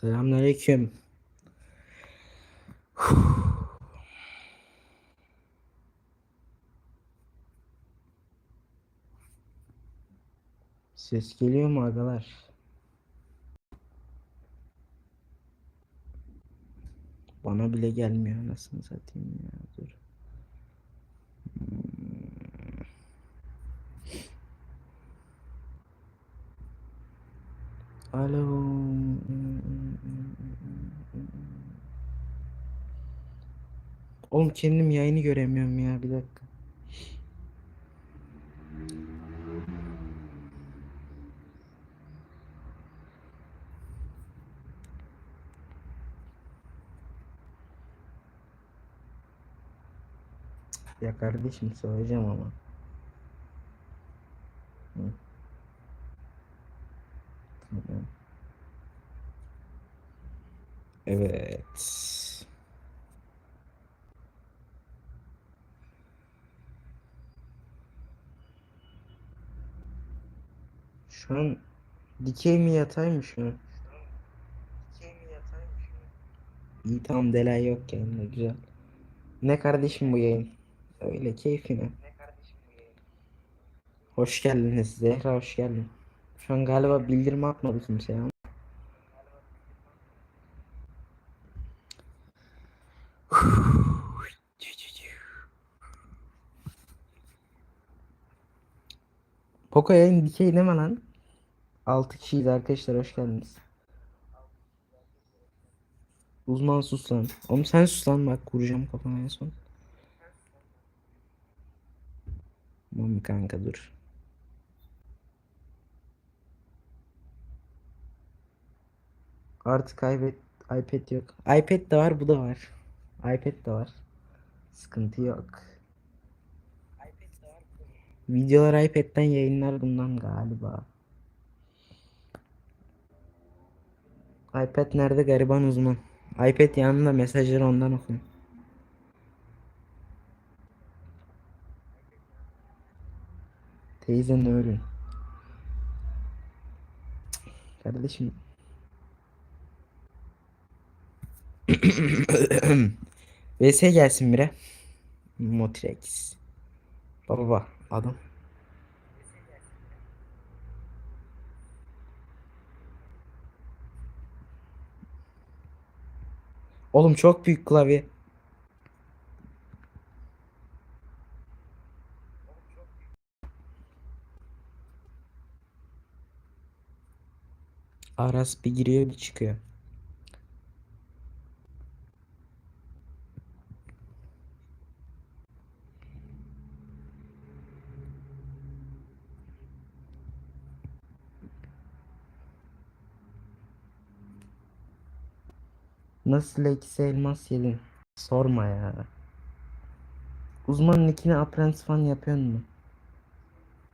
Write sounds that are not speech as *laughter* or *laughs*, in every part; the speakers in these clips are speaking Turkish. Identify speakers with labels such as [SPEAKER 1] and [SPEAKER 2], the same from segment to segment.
[SPEAKER 1] Selamünaleyküm. Ses geliyor mu agalar? Bana bile gelmiyor anasını satayım ya. Dur. Hmm. Alo. Oğlum kendim yayını göremiyorum ya bir dakika. Ya kardeşim söyleyeceğim ama. Evet. Şu an dikey mi yatay mı şu an? İyi tamam delay yok yani güzel. Ne kardeşim bu yayın? Öyle keyfine. Hoş geldiniz Zehra hoş geldin. Şu an galiba bildirim atmadı kimseye ama. Poco yayın dikey mi lan? 6 kişiyiz arkadaşlar hoş geldiniz. Uzman sus lan. Oğlum sen sus lan bak kuracağım kafana en son. Mami kanka dur. Artık kaybet iPad yok. iPad de var bu da var. iPad de var. Sıkıntı yok. Videolar iPad'den yayınlar bundan galiba. iPad nerede gariban uzman? iPad yanında mesajları ondan okuyun. Teyze ne örün? Kardeşim. *coughs* VS gelsin bire. Motrex. Baba adam. Oğlum çok büyük klavye. Aras bir giriyor bir çıkıyor. Nasıl eksi elmas yedin? Sorma ya. Uzman nickini apprentice falan yapıyor mu?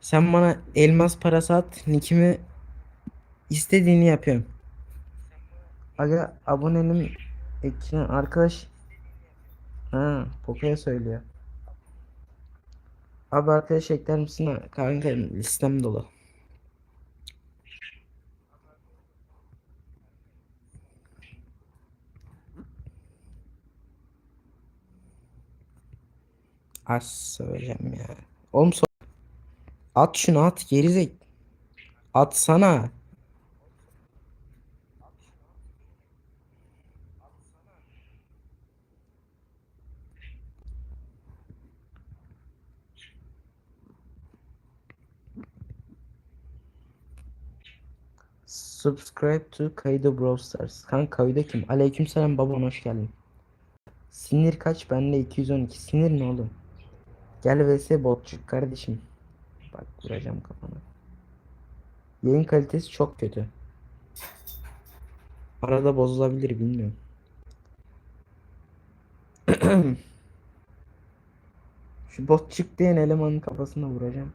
[SPEAKER 1] Sen bana elmas parası at, nickimi istediğini yapıyorum. Aga abonenim ekine arkadaş ha Poco'ya söylüyor. Abi arkadaş ekler misin? Kanka listem dolu. Az söyleyeceğim ya. Oğlum so- at şunu at gerizek. Atsana. Subscribe to Kaido Brawl Stars. Kanka Kaido kim? Aleykümselam babam hoş geldin. Sinir kaç? Bende 212. Sinir ne oğlum? Gel vs botçuk kardeşim. Bak vuracağım kafana. Yayın kalitesi çok kötü. Arada bozulabilir bilmiyorum. *clears throat* Şu botçuk diyen elemanın kafasına vuracağım.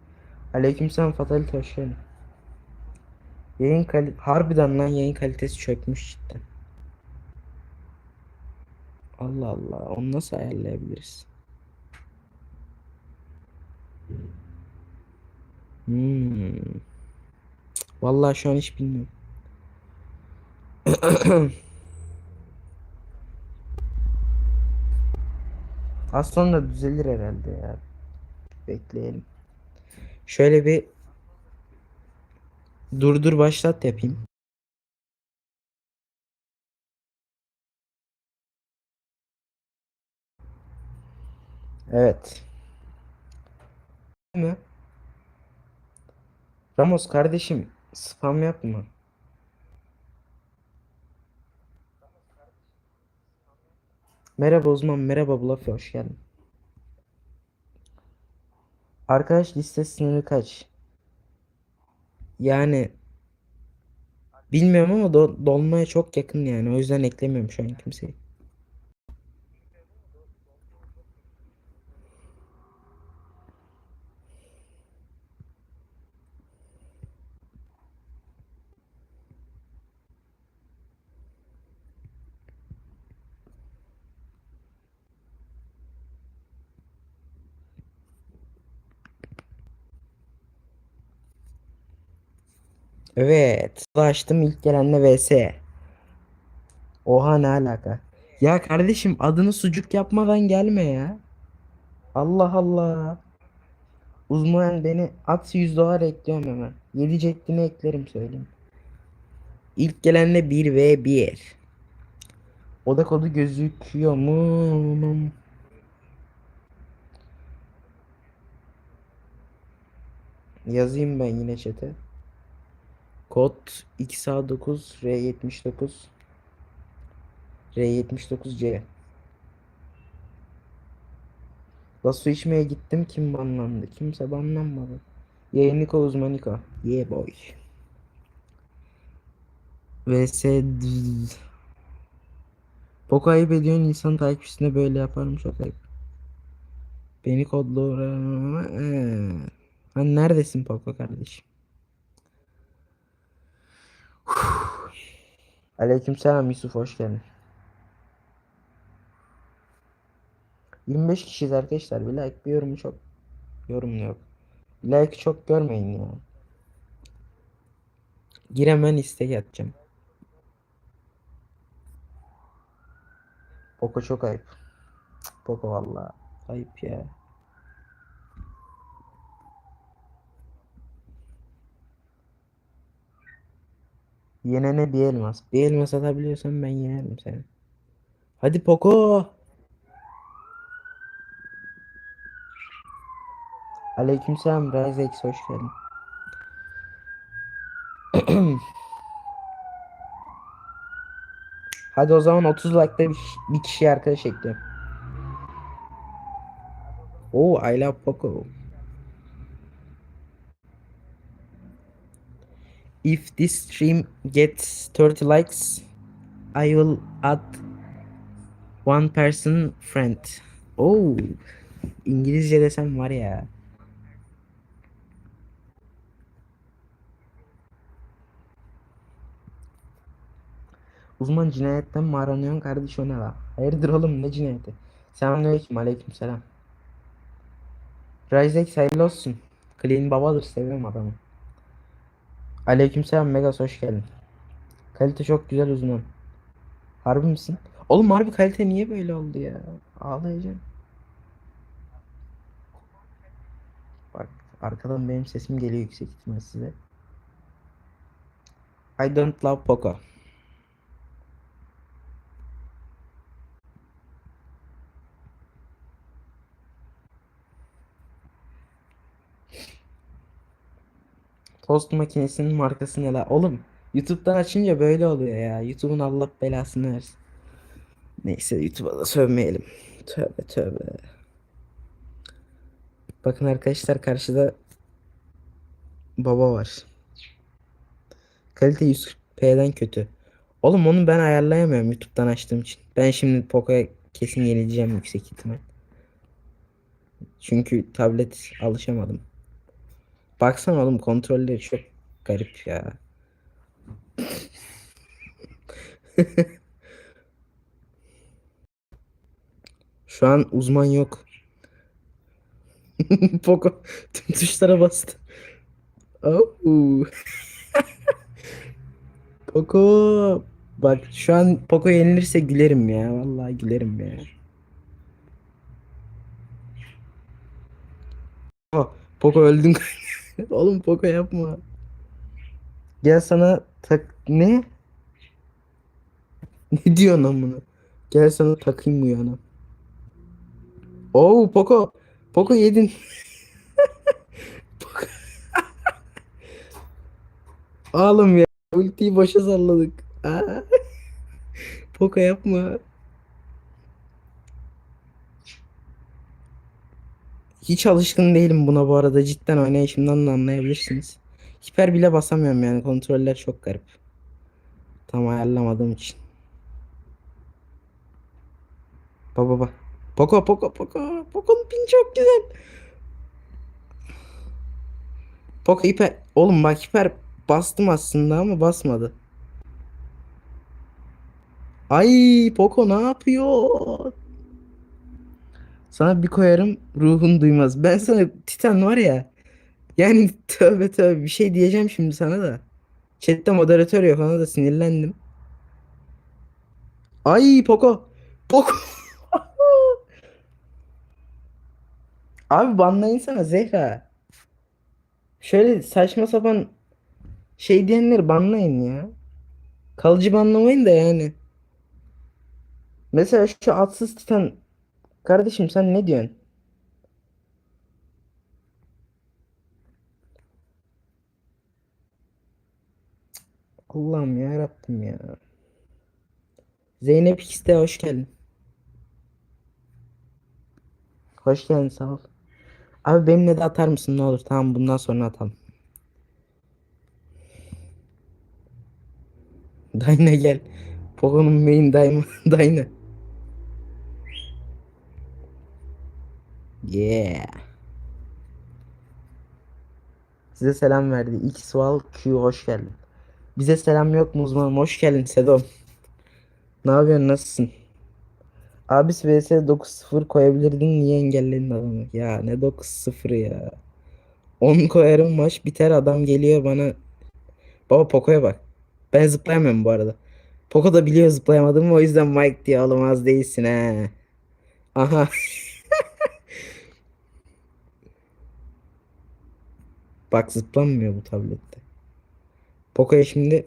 [SPEAKER 1] Aleykümselam Fatalite hoş geldin. Yayın kali harbiden lan yayın kalitesi çökmüş cidden. Allah Allah onu nasıl ayarlayabiliriz? Hmm. Vallahi şu an hiç bilmiyorum. *clears throat* Az sonra düzelir herhalde ya. Bekleyelim. Şöyle bir durdur başlat yapayım. Evet. Mi? Ramos kardeşim spam yapma. Merhaba uzman, merhaba Bluffy hoş geldin. Arkadaş liste sınırı kaç? Yani bilmiyorum ama do- dolmaya çok yakın yani. O yüzden eklemiyorum şu an kimseyi. Evet. Açtım ilk gelenle vs. Oha ne alaka? Ya kardeşim adını sucuk yapmadan gelme ya. Allah Allah. Uzman beni at 100 dolar ekliyorum hemen. 7 cektini eklerim söyleyeyim. İlk gelenle 1 v 1. Oda kodu gözüküyor mu? Yazayım ben yine chat'e. Kod XA9 R79 R79C. La su içmeye gittim kim banlandı? Kimse banlanmadı. Yayınlık uzmaniko. Yeah boy. VS. Poco ayıp ediyorsun insan takipçisine böyle yaparım çok ayıp. Beni kodlu Ee. Hani neredesin Poco kardeşim? Aleykümselam Yusuf hoş geldin. 25 kişiyiz arkadaşlar. Bir like bir yorum çok yorum yok. Like çok görmeyin ya. Gir hemen istek atacağım. Poco çok ayıp. Poco valla ayıp ya. Yenene bir elmas. Bir elmas atabiliyorsan ben yenerim seni. Hadi Poco. Aleykümselam Ryzex hoş geldin. *clears throat* Hadi o zaman 30 like'da bir, bir kişi arkadaş ekliyorum. Oh I love Poco. If this stream gets 30 likes, I will add one person friend. Oh, İngilizce desem var ya. Uzman cinayetten mi aranıyorsun kardeş o ne la? Hayırdır oğlum ne cinayeti? Selamünaleyküm aleyküm selam. Ryzex hayırlı olsun. Clean babadır seviyorum adamı. Aleykümselam Megas hoş geldin. Kalite çok güzel uzman. Harbi misin? Oğlum harbi kalite niye böyle oldu ya? Ağlayacağım. Bak arkadan benim sesim geliyor yüksek ihtimal size. I don't love Poco. Tost makinesinin markası ne la? Oğlum YouTube'dan açınca böyle oluyor ya. YouTube'un Allah belasını versin. Neyse YouTube'a da sövmeyelim. Tövbe tövbe. Bakın arkadaşlar karşıda baba var. Kalite 140p'den kötü. Oğlum onu ben ayarlayamıyorum YouTube'dan açtığım için. Ben şimdi Poco'ya kesin yenileceğim yüksek ihtimal. Çünkü tablet alışamadım. Baksana oğlum kontrolleri çok garip ya. *laughs* Şu an uzman yok. *laughs* Poco tüm tuşlara bastı. Oh. *laughs* Poco Bak şu an Poco yenilirse gülerim ya. Vallahi gülerim ya. Poco, öldün. *laughs* Oğlum Poco yapma. Gel sana tak ne? *laughs* Ne diyorsun amına? Gel sana takayım bu yana. Oo Poco. Poco yedin. *laughs* Poco. Oğlum ya ultiyi boşa salladık. Aa. Yapma. Hiç alışkın değilim buna bu arada. Cidden oynayışımdan da anlayabilirsiniz. Hiper bile basamıyorum yani. Kontroller çok garip. Tam ayarlamadığım için. Baba baba. Poco Poco Poco. Poco'nun pin çok güzel. Poco hiper. Oğlum bak hiper bastım aslında ama basmadı. Ay Poco ne yapıyor? Sana bir koyarım ruhun duymaz. Ben sana Titan var ya. Yani tövbe tövbe bir şey diyeceğim şimdi sana da. Chat'te moderatör yok ona da sinirlendim. Ay Poco. Poco. *laughs* Abi banlayın sana Zehra. Şöyle saçma sapan şey diyenleri banlayın ya. Kalıcı banlamayın da yani. Mesela şu atsız Titan kardeşim sen ne diyorsun? Allah'ım ya Rabbim ya. Zeynep X'te hoş geldin. Hoş geldin sağ ol. Abi benimle de atar mısın ne olur? Tamam bundan sonra atalım. Dayna gel. Poco'nun main Dayna. *laughs* Dayna. Yeah. Size selam verdi. X Val Q hoş geldin. Bize selam yok mu uzmanım? Hoş geldin Sedom. Ne yapıyorsun? Nasılsın? Abis vs 9-0 koyabilirdin. Niye engelledin adamı? Ya ne 9-0 ya. 10 koyarım maç biter adam geliyor bana. Baba Poco'ya bak. Ben zıplayamıyorum bu arada. Poco da biliyor zıplayamadığımı o yüzden Mike diye alamaz değilsin he. Aha. Bak zıplanmıyor bu tablette. Poco'ya şimdi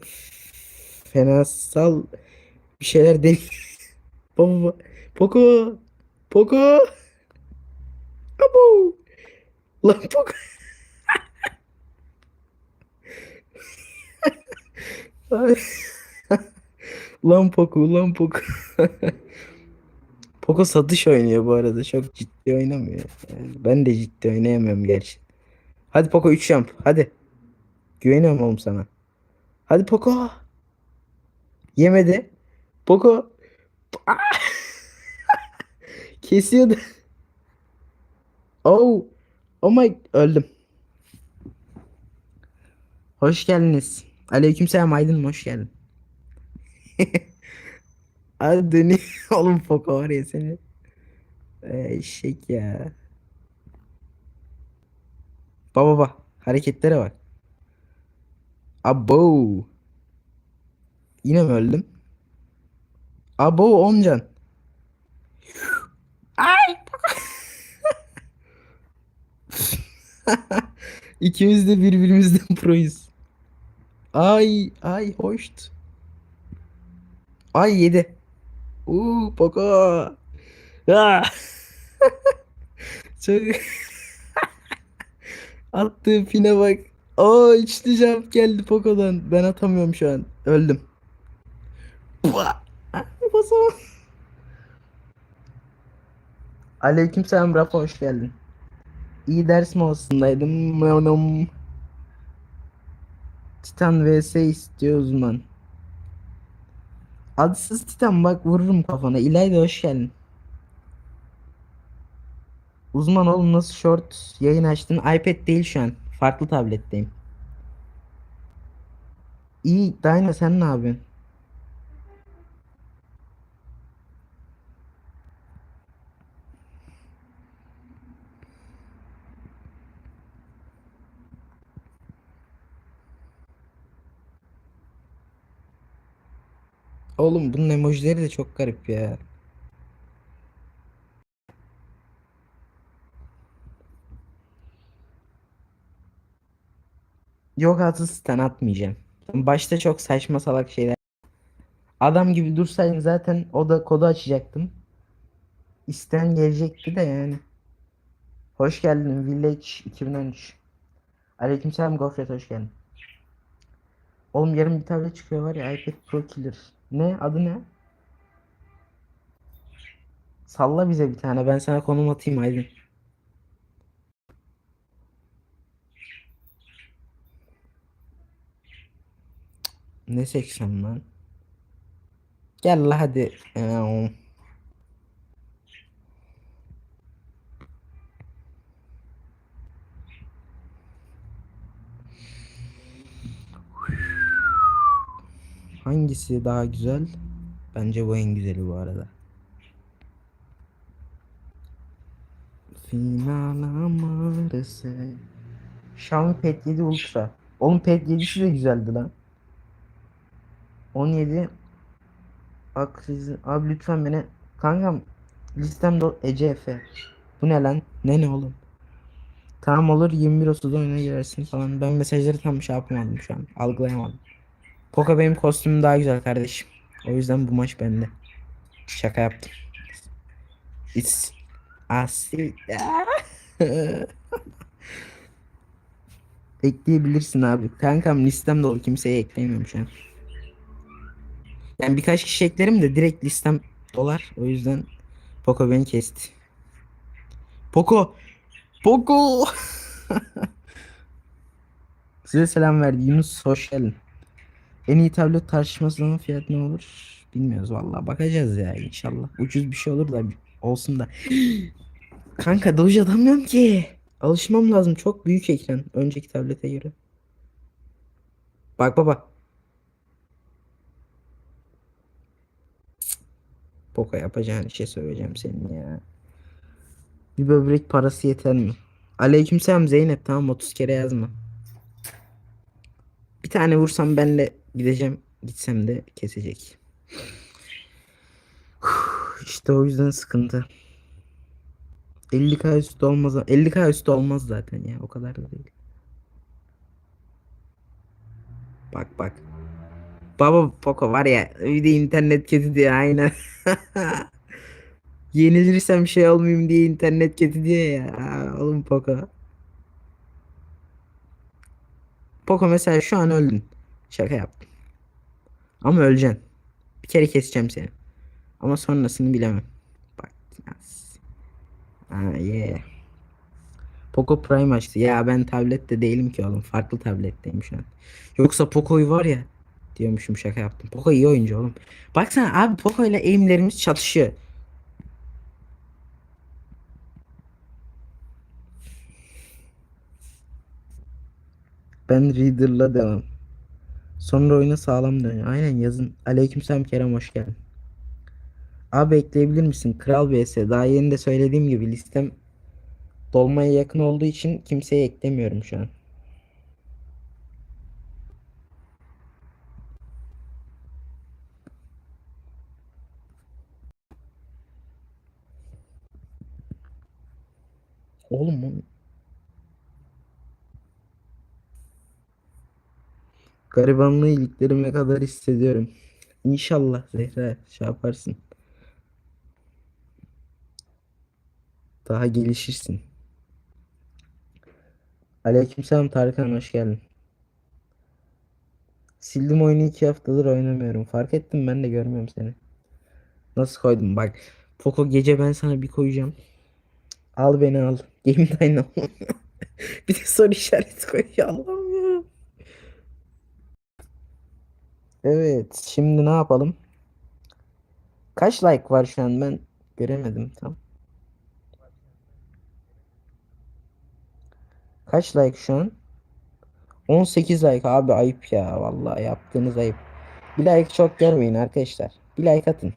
[SPEAKER 1] fenasal bir şeyler den *laughs* Baba. Poco. Poco. Abo. *laughs* Lan Poco. Lan Poco, lan *laughs* Poco. Poco satış oynuyor bu arada. Çok ciddi oynamıyor. Yani ben de ciddi oynayamıyorum gerçi. Hadi Poco 3 jump. Hadi. Güveniyorum oğlum sana. Hadi Poco. Yemedi. Poco. *laughs* Kesiyordu. Oh. Oh my. Öldüm. Hoş geldiniz. Aleykümselam Aydın hoş geldin. *laughs* Hadi dönüyor. Oğlum Poco var ya seni. Eşek ya. Baba baba. Hareketlere bak. Abo. Yine mi öldüm? Abo 10 can. Ay. *laughs* İkimiz de birbirimizden proyuz. Ay ay hoşt. Ay yedi. Uuu Poco. Ah. *laughs* Çok attığı pine bak. Aa içli jump geldi Poco'dan. Ben atamıyorum şu an. Öldüm. Basamam. *laughs* Aleykümselam Rafa hoş geldin. İyi ders mi olsundaydım? Manam. Titan vs istiyor uzman. Adsız Titan bak vururum kafana. İlayda hoş geldin. Uzman oğlum nasıl short yayın açtın? iPad değil şu an. Farklı tabletteyim. İyi Dayna sen ne yapıyorsun? Oğlum bunun emojileri de çok garip ya. Yok artık stan atmayacağım. Başta çok saçma salak şeyler. Adam gibi dursaydın zaten o da kodu açacaktım. İsten gelecekti de yani. Hoş geldin Village 2013. Aleykümselam Gofret hoş geldin. Oğlum yarın bir tablet çıkıyor var ya iPad Pro Killer. Ne adı ne? Salla bize bir tane ben sana konum atayım Aydın. Ne seçsem lan? Gel la hadi. Hangisi daha güzel? Bence bu en güzeli bu arada. Final amarısı. Xiaomi Pad 7 Ultra. Oğlum Pad 7'si de güzeldi lan. 17 Akrizi. Abi lütfen beni kankam listemde Ece Efe. Bu ne lan? Ne ne oğlum? Tamam olur 21.30'da oyuna girersin falan. Ben mesajları tam şey yapamadım şu an. Algılayamadım. Poco benim kostümüm daha güzel kardeşim. O yüzden bu maç bende. Şaka yaptım. It's Asi. *laughs* Ekleyebilirsin abi. Kankam listem dolu. Kimseye ekleyemiyorum şu an. Yani birkaç kişi eklerim de direkt listem dolar. O yüzden Poco beni kesti. Poco! Poco! *laughs* Size selam verdi. Yunus hoş geldin. En iyi tablet tartışmasının fiyatı ne olur? Bilmiyoruz vallahi. Bakacağız ya inşallah. Ucuz bir şey olur da olsun da. *gasps* Kanka Doge atamıyorum ki. Alışmam lazım. Çok büyük ekran. Önceki tablete göre. Bak baba. Poco yapacağın şey söyleyeceğim senin ya. Bir böbrek parası yeter mi? Aleykümselam Zeynep tamam 30 kere yazma. Bir tane vursam benle gideceğim. Gitsem de kesecek. İşte o yüzden sıkıntı. 50k üstü olmaz. 50k üstü olmaz zaten ya. O kadar da değil. Bak bak. Baba Poco var ya bir de internet kötü diye aynen. *laughs* Yenilirsem şey olmayayım diye internet kötü diye ya. Oğlum Poco. Poco mesela şu an öldün. Şaka yaptım. Ama öleceksin. Bir kere keseceğim seni. Ama sonrasını bilemem. Bak. Aa, yeah. Poco Prime açtı. Ya ben tablette değilim ki oğlum. Farklı tabletteyim şu an. Yoksa Poco'yu var ya diyormuşum şaka yaptım. Poco iyi oyuncu oğlum. Baksana abi Poco ile aimlerimiz çatışıyor. Ben Reader'la devam. Sonra oyuna sağlam dönüyor. Aynen yazın. Aleykümselam Kerem hoş geldin. Abi ekleyebilir misin? Kral vs. Daha yeni de söylediğim gibi listem dolmaya yakın olduğu için kimseye eklemiyorum şu an. Oğlum o- Garibanlığı iliklerime kadar hissediyorum. İnşallah Zehra şey yaparsın. Daha gelişirsin. Aleykümselam Tarkan hoş geldin. Sildim oyunu iki haftadır oynamıyorum. Fark ettim ben de görmüyorum seni. Nasıl koydum bak. Poco gece ben sana bir koyacağım. Al beni al. Game Time al. bir de soru işareti koyuyor Allah'ım ya. Evet şimdi ne yapalım? Kaç like var şu an ben göremedim tam. Kaç like şu an? 18 like abi ayıp ya vallahi yaptığınız ayıp. Bir like çok görmeyin arkadaşlar. Bir like atın.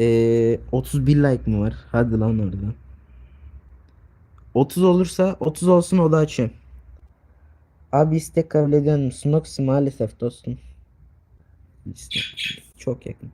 [SPEAKER 1] Ee, 31 like mı var? Hadi lan oradan. 30 olursa 30 olsun o da açıyorum. Abi istek kabul ediyor musun? Noxy maalesef dostum. İşte çok yakın.